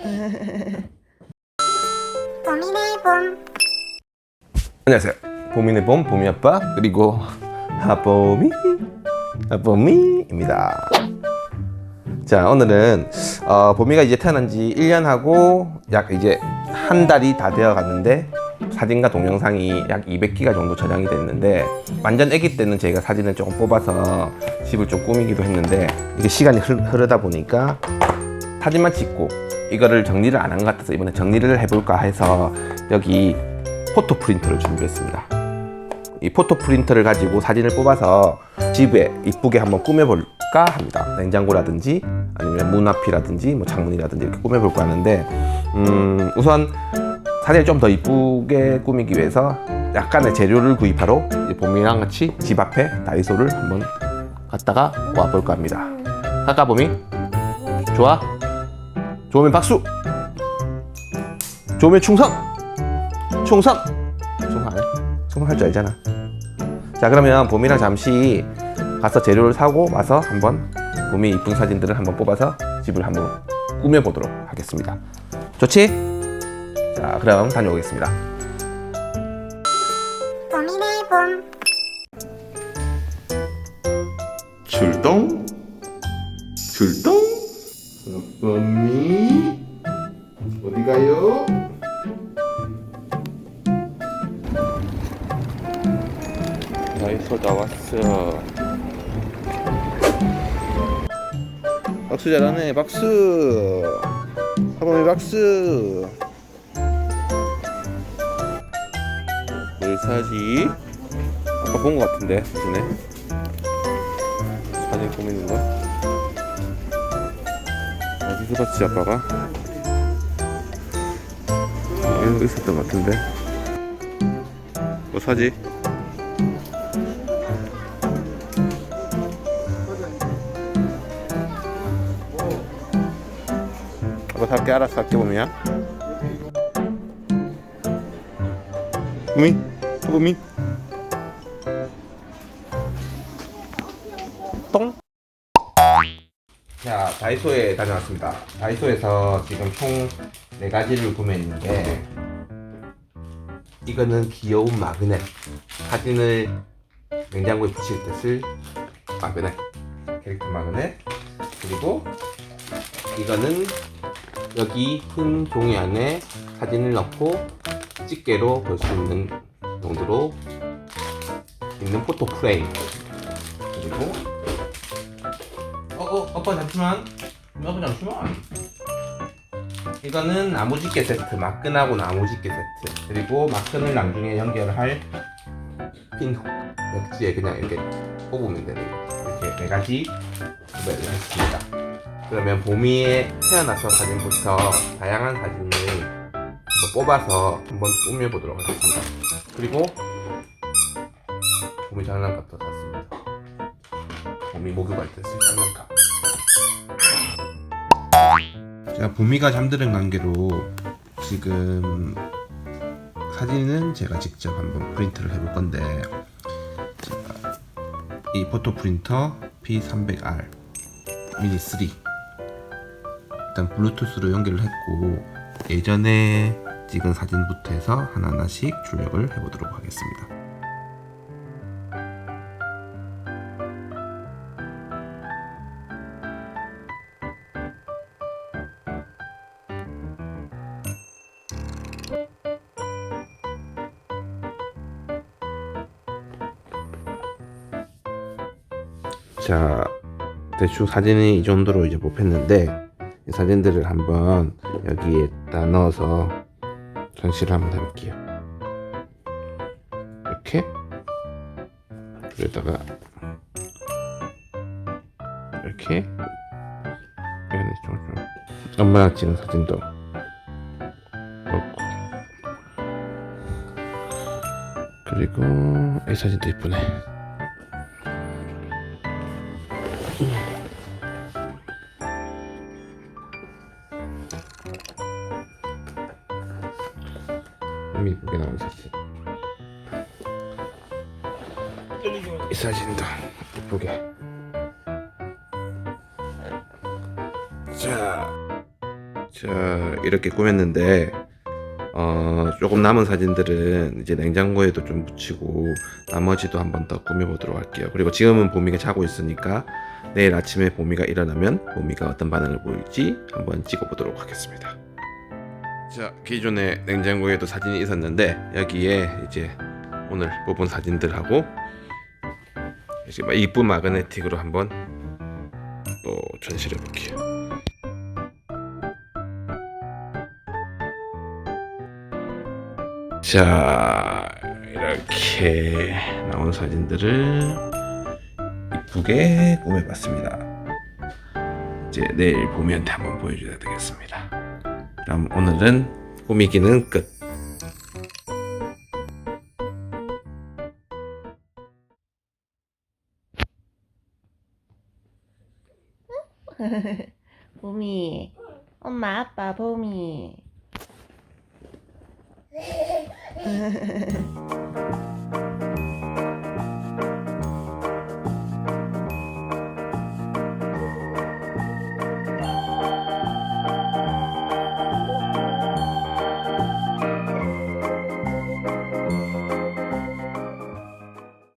봄이네 봄 안녕하세요. 봄이네 봄, 봄이 아빠, 그리고 하봄이, 하봄이입니다. 자, 오늘은, 어, 봄이가 이제 태어난 지 1년 하고, 약 이제 한 달이 다 되어 갔는데, 사진과 동영상이 약 200기가 정도 저장이 됐는데, 완전 아기 때는 저희가 사진을 조금 뽑아서 집을 좀 꾸미기도 했는데, 이게 시간이 흐르, 흐르다 보니까, 사진만 찍고, 이거를 정리를 안 한 것 같아서 이번에 정리를 해볼까 해서, 여기 포토 프린터를 준비했습니다. 이 포토 프린터를 가지고 사진을 뽑아서 집에 이쁘게 한번 꾸며볼까 합니다. 냉장고라든지 아니면 문 앞이라든지 뭐 창문이라든지 이렇게 꾸며볼까 하는데 음, 우선 사진을 좀 더 이쁘게 꾸미기 위해서 약간의 재료를 구입하러 봄이랑 같이 집 앞에 다이소를 한번 갔다가 와볼까 합니다. 갈까 봄이? 좋아? 좋으면 박수! 좋으면 충성! 충성! 충성 안 해? 충성할 줄 알잖아. 자, 그러면 봄이랑 잠시 가서 재료를 사고 와서 한번 봄이 이쁜 사진들을 한번 뽑아서 집을 한번 꾸며보도록 하겠습니다. 좋지? 자, 그럼 다녀오겠습니다. 봄이네 봄 출동? 출동? 다이소 나왔어. 박수 잘하네. 박수. 하범이 박수. 뭘 사지? 아까 본 것 같은데 전에 사진 거. 어디서 봤지 아빠가? 여기 있었던 것 같은데. 뭐 사지? 아빠 살게 알았어 살게 보면. 부미 부미 똥? 자, 다이소에 다녀왔습니다. 다이소에서 지금 총네 가지를 구매했는데 이거는 귀여운 마그넷. 사진을 냉장고에 붙일 때 쓸 마그넷. 캐릭터 마그넷. 그리고 이거는 여기 큰 종이 안에 사진을 넣고 집게로 볼 수 있는 용도로 있는 포토 프레임 그리고 어, 어, 아빠 잠시만. 아빠 잠시만. 이거는 나무 집게 세트, 마끈하고 나무 집게 세트. 그리고 마끈을 나중에 연결할 핀 벽지에 그냥 이렇게 꼽으면 되는 이렇게 네 가지 구매를 했습니다. 그러면 봄이에 태어나서 사진부터 다양한 사진을 한번 뽑아서 한번 꾸며보도록 하겠습니다. 그리고 봄이 장난감도 샀습니다. 봄이 목욕할 때 쓸 장난감. 자, 봄이가 잠드는 관계로 지금 사진은 제가 직접 한번 프린트를 해볼 건데 제가 이 포토 프린터 P300R 미니 3 일단 블루투스로 연결을 했고 예전에 찍은 사진부터 해서 하나하나씩 출력을 해보도록 하겠습니다. 자, 대충 사진이 이 정도로 이제 뽑혔는데 이 사진들을 한번 여기에다 넣어서 전시를 한번 해볼게요. 이렇게 여기다가 이렇게 여기는 좀, 좀 엄마랑 찍은 사진도 넣고 그리고 이 사진도 이쁘네. 너무 이쁘게 나온 사진 이 사진도 이쁘게 자 자 이렇게 꾸몄는데 어, 조금 남은 사진들은 이제 냉장고에도 좀 묻히고 나머지도 한 번 더 꾸며보도록 할게요. 그리고 지금은 보미가 자고 있으니까 내일 아침에 보미가 일어나면 보미가 어떤 반응을 보일지 한번 찍어보도록 하겠습니다. 자 기존에 냉장고에도 사진이 있었는데 여기에 이제 오늘 뽑은 사진들하고 이제 막 이쁜 마그네틱으로 한번 또 전시를 해볼게요. 자 이렇게 나온 사진들을 이쁘게 꾸며봤습니다. 이제 내일 봄이한테 한번 보여줘야 되겠습니다. 그럼 오늘은 꾸미기는 끝. 봄이 엄마 아빠 봄이